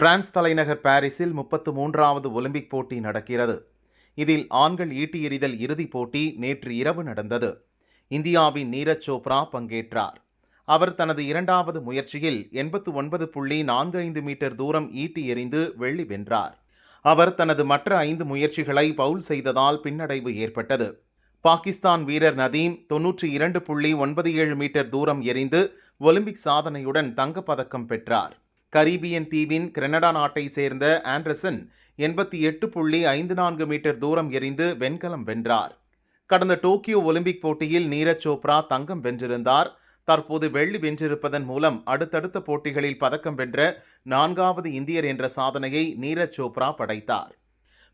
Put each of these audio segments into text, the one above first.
France தலைநகர் பாரிஸில் முப்பத்து மூன்றாவது ஒலிம்பிக் போட்டி நடக்கிறது. இதில் ஆண்கள் ஈட்டி எறிதல் இறுதிப் போட்டி நேற்று இரவு நடந்தது. இந்தியாவின் நீரஜ் சோப்ரா பங்கேற்றார். அவர் தனது இரண்டாவது முயற்சியில் எண்பத்து ஒன்பது புள்ளி நான்கு ஐந்து மீட்டர் தூரம் ஈட்டி எறிந்து வெள்ளி வென்றார். அவர் தனது மற்ற ஐந்து முயற்சிகளை பவுல் செய்ததால் பின்னடைவு ஏற்பட்டது. பாகிஸ்தான் வீரர் நதீம் தொன்னூற்றி இரண்டு புள்ளி ஒன்பது ஏழு மீட்டர் தூரம் எறிந்து ஒலிம்பிக் சாதனையுடன் தங்கப்பதக்கம் பெற்றார். கரீபியன் தீவின் கிரெனடா நாட்டை சேர்ந்த ஆண்டர்சன் எண்பத்தி எட்டு புள்ளி ஐந்து நான்கு மீட்டர் தூரம் எறிந்து வெண்கலம் வென்றார். கடந்த டோக்கியோ ஒலிம்பிக் போட்டியில் நீரஜ் சோப்ரா தங்கம் வென்றிருந்தார். தற்போது வெள்ளி வென்றிருப்பதன் மூலம் அடுத்தடுத்த போட்டிகளில் பதக்கம் வென்ற நான்காவது இந்தியர் என்ற சாதனையை நீரஜ் சோப்ரா படைத்தார்.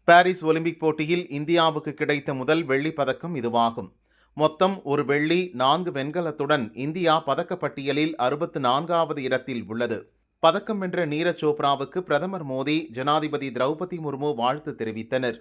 பாரிஸ் ஒலிம்பிக் போட்டியில் இந்தியாவுக்கு கிடைத்த முதல் வெள்ளிப் பதக்கம் இதுவாகும். மொத்தம் ஒரு வெள்ளி நான்கு வெண்கலத்துடன் இந்தியா பதக்கப்பட்டியலில் அறுபத்து நான்காவது இடத்தில் உள்ளது. பதக்கம் வென்ற நீரஜ் சோப்ராவுக்கு பிரதமர் மோடி ஜனாதிபதி திரௌபதி முர்மு வாழ்த்து தெரிவித்தனர்.